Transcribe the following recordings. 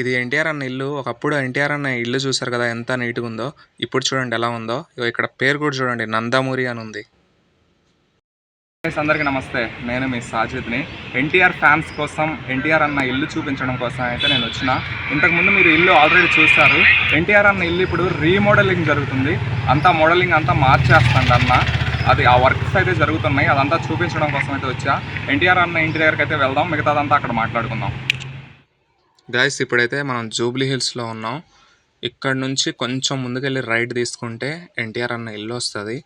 ఇది ఎన్టీఆర్ అన్న ఇల్లు. ఒకప్పుడు ఎన్టీఆర్ అన్న ఇల్లు చూసారు కదా ఎంత నీట్గా ఉందో. ఇప్పుడు చూడండి ఎలా ఉందో. ఇక్కడ పేరు కూడా చూడండి నందమూరి అని ఉంది. అందరికీ నమస్తే. నేను మీ సాజిద్ని. ఎన్టీఆర్ ఫ్యాన్స్ కోసం ఎన్టీఆర్ అన్న ఇల్లు చూపించడం కోసం అయితే నేను వచ్చిన. ఇంతకుముందు మీరు ఇల్లు ఆల్రెడీ చూస్తారు ఎన్టీఆర్ అన్న ఇల్లు ఇప్పుడు రీమోడలింగ్ జరుగుతుంది. అంతా మోడలింగ్ అంతా మార్చేస్తాండి అన్న. అది ఆ వర్క్స్ అయితే జరుగుతున్నాయి. అదంతా చూపించడం కోసం అయితే వచ్చా. ఎన్టీఆర్ అన్న ఇంటి దగ్గరికి అయితే వెళ్దాం. మిగతాదంతా అక్కడ మాట్లాడుకుందాం. గాయస్ ఇప్పుడైతే మనం జూబ్లీ హిల్స్లో ఉన్నాం. ఇక్కడ నుంచి కొంచెం ముందుకెళ్ళి రైట్ తీసుకుంటే ఎన్టీఆర్ అన్న ఇల్లు వస్తుంది.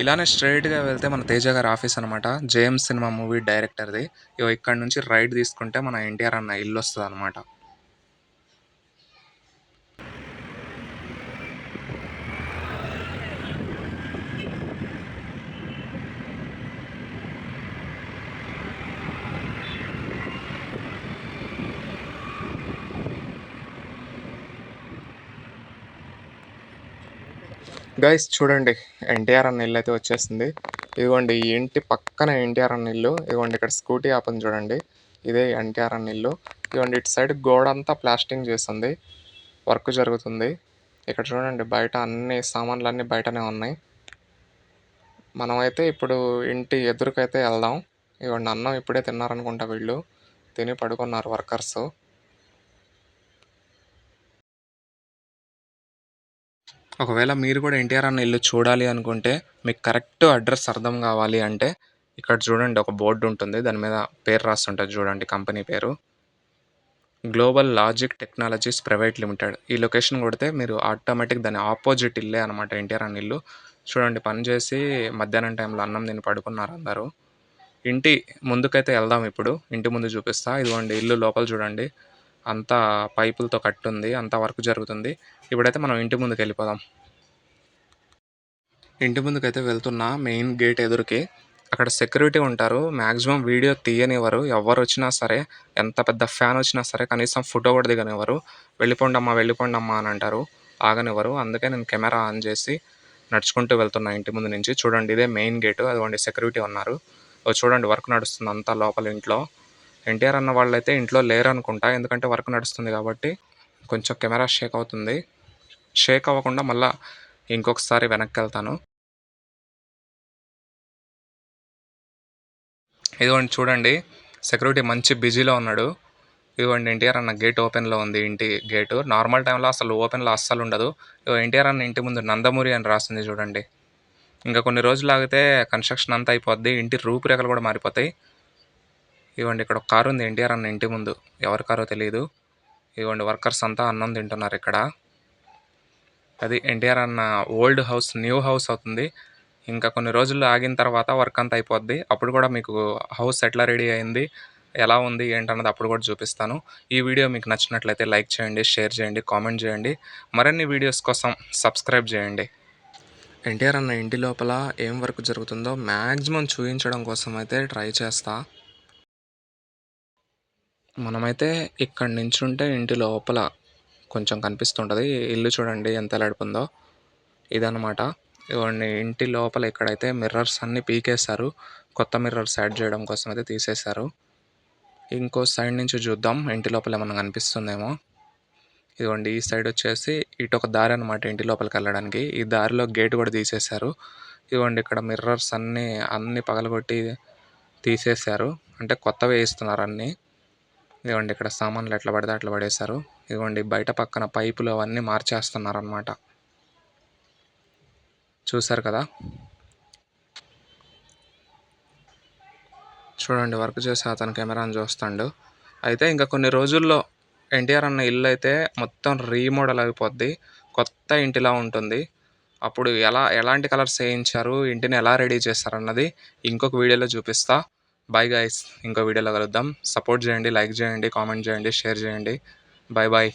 ఇలానే స్ట్రైట్గా వెళ్తే మన తేజ గారి ఆఫీస్ అనమాట జేఎం సినిమా మూవీ డైరెక్టర్ది. ఇగో ఇక్కడ నుంచి రైట్ తీసుకుంటే మన ఎన్టీఆర్ అన్న ఇల్లు వస్తుంది అనమాట గైస్ చూడండి ఎన్టీఆర్ అన్న ఇల్లు అయితే వచ్చేసింది. ఇదిగోండి ఈ ఇంటి పక్కన ఎన్టీఆర్ అన్న ఇల్లు. ఇదిగోండి ఇక్కడ స్కూటీ ఆపని చూడండి. ఇదే ఎన్టీఆర్ అన్న ఇల్లు. ఇదిగోండి ఇటు సైడ్ గోడ అంతా ప్లాస్టింగ్ చేస్తుంది వర్క్ జరుగుతుంది. ఇక్కడ చూడండి బయట అన్ని సామాన్లు అన్నీ బయటనే ఉన్నాయి. మనమైతే ఇప్పుడు ఇంటి ఎదురుకైతే వెళ్దాం. ఇదిగోండి అన్నం ఇప్పుడే తిన్నారనుకుంటా వీళ్ళు. తిని పడుకున్నారు వర్కర్స్. ఒకవేళ మీరు కూడా ఎన్టీఆర్ అన్న ఇల్లు చూడాలి అనుకుంటే మీకు కరెక్ట్ అడ్రస్ అర్థం కావాలి అంటే ఇక్కడ చూడండి ఒక బోర్డు ఉంటుంది దాని మీద పేరు రాస్తుంటుంది చూడండి కంపెనీ పేరు. Global logic technologies private limited ఈ లొకేషన్ కొడితే మీరు ఆటోమేటిక్ దాని ఆపోజిట్ ఇల్లే అనమాట ఎన్టీఆర్ అన్న ఇల్లు. చూడండి పని చేసి మధ్యాహ్నం టైంలో అన్నం తిని పడుకున్నారు అందరూ. ఇంటి ముందుకైతే వెళ్దాం ఇప్పుడు ఇంటి ముందు చూపిస్తా. ఇదిగోండి ఇల్లు లోపల చూడండి. అంతా పైపులతో కట్టుంది అంతా వర్క్ జరుగుతుంది. ఇప్పుడైతే మనం ఇంటి ముందుకు వెళ్ళిపోదాం. ఇంటి ముందుకైతే వెళ్తున్నా మెయిన్ గేట్ ఎదురుకి. అక్కడ సెక్యూరిటీ ఉంటారు. మ్యాక్సిమం వీడియో తీయనివ్వరు. ఎవరు వచ్చినా సరే ఎంత పెద్ద ఫ్యాన్ వచ్చినా సరే కనీసం ఫోటో కూడా దిగనివ్వరు. వెళ్ళిపోండమ్మా వెళ్ళిపోండమ్మా అని అంటారు. ఆగనివ్వరు. అందుకే నేను కెమెరా ఆన్ చేసి నడుచుకుంటూ వెళ్తున్నా ఇంటి ముందు నుంచి. చూడండి ఇదే మెయిన్ గేటు. అదిగోండి సెక్యూరిటీ ఉన్నారు. చూడండి వర్క్ నడుస్తుంది అంతా లోపల ఇంట్లో. ఎన్టీఆర్ అన్న వాళ్ళైతే ఇంట్లో లేరు అనుకుంటా ఎందుకంటే వర్క్ నడుస్తుంది కాబట్టి కొంచెం కెమెరా షేక్ అవుతుంది. షేక్ అవ్వకుండా మళ్ళీ ఇంకొకసారి వెనక్కి వెళ్తాను. ఇదిగోండి చూడండి. సెక్యూరిటీ మంచి బిజీలో ఉన్నాడు. ఇదిగోండి ఎన్టీఆర్ అన్న గేట్ ఓపెన్లో ఉంది ఇంటి గేటు. నార్మల్ టైంలో అసలు ఓపెన్లో అస్సలు ఉండదు. ఎన్టీఆర్ అన్న ఇంటి ముందు నందమూరి అని రాస్తుంది చూడండి. ఇంకా కొన్ని రోజులు ఆగితే కన్స్ట్రక్షన్ అంతా అయిపోద్ది. ఇంటి రూపురేఖలు కూడా మారిపోతాయి. ఇవ్వండి ఇక్కడ ఒక కారు ఉంది ఎన్టీఆర్ అన్న ఇంటి ముందు. ఎవరి కారో తెలియదు ఇవ్వండి వర్కర్స్ అంతా అన్నం తింటున్నారు ఇక్కడ. అది ఎన్టీఆర్ అన్న ఓల్డ్ హౌస్ న్యూ హౌస్ అవుతుంది. ఇంకా కొన్ని రోజులు ఆగిన తర్వాత వర్క్ అంతా అయిపోద్ది. అప్పుడు కూడా మీకు హౌస్ ఎట్లా రెడీ అయింది ఎలా ఉంది ఏంటన్నది అప్పుడు కూడా చూపిస్తాను. ఈ వీడియో మీకు నచ్చినట్లయితే లైక్ చేయండి షేర్ చేయండి కామెంట్ చేయండి. మరిన్ని వీడియోస్ కోసం సబ్స్క్రైబ్ చేయండి. ఎన్టీఆర్ అన్న ఇంటి లోపల ఏం వర్క్ జరుగుతుందో మ్యాక్సిమం చూపించడం కోసం అయితే ట్రై చేస్తా. మనమైతే ఇక్కడ నించుంటే ఇంటి లోపల కొంచెం కనిపిస్తుంటుంది. ఇల్లు చూడండి ఎంత ఎలాడుకుందో ఇదన్నమాట. ఇవ్వండి. ఇంటి లోపల ఇక్కడైతే మిర్రర్స్ అన్ని పీకేశారు కొత్త మిర్రర్స్ యాడ్ చేయడం కోసం అయితే తీసేశారు. ఇంకో సైడ్ నుంచి చూద్దాం. ఇంటి లోపల ఏమన్నా కనిపిస్తుందేమో. ఇదిగోండి ఈ సైడ్ వచ్చేసి ఇటు ఒక దారి అనమాట ఇంటి లోపలికి వెళ్ళడానికి. ఈ దారిలో గేట్ కూడా తీసేశారు. ఇదిగోండి ఇక్కడ మిర్రర్స్ అన్నీ అన్నీ పగలగొట్టి తీసేశారు. అంటే కొత్తవి వేస్తున్నారు అన్నీ. ఇదిగోండి ఇక్కడ సామాన్లు ఎట్లా పడితే అట్లా పడేశారు. ఇదిగోండి బయట పక్కన పైపులు అవన్నీ మార్చేస్తున్నారు అనమాట చూసారు కదా? చూడండి వర్క్ చేసి అతను కెమెరాని చూస్తాడు. అయితే ఇంకా కొన్ని రోజుల్లో ఎన్టీఆర్ అన్న ఇల్లు అయితే మొత్తం రీమోడల్ అయిపోద్ది. కొత్త ఇంటిలా ఉంటుంది. అప్పుడు ఎలా ఎలాంటి కలర్స్ వేయించారు? ఇంటిని ఎలా రెడీ చేస్తారన్నది ఇంకొక వీడియోలో చూపిస్తా. బాయ్ గాయస్ ఇంకో వీడియోలో కలుద్దాం. సపోర్ట్ చేయండి లైక్ చేయండి కామెంట్ చేయండి షేర్ చేయండి. Bye bye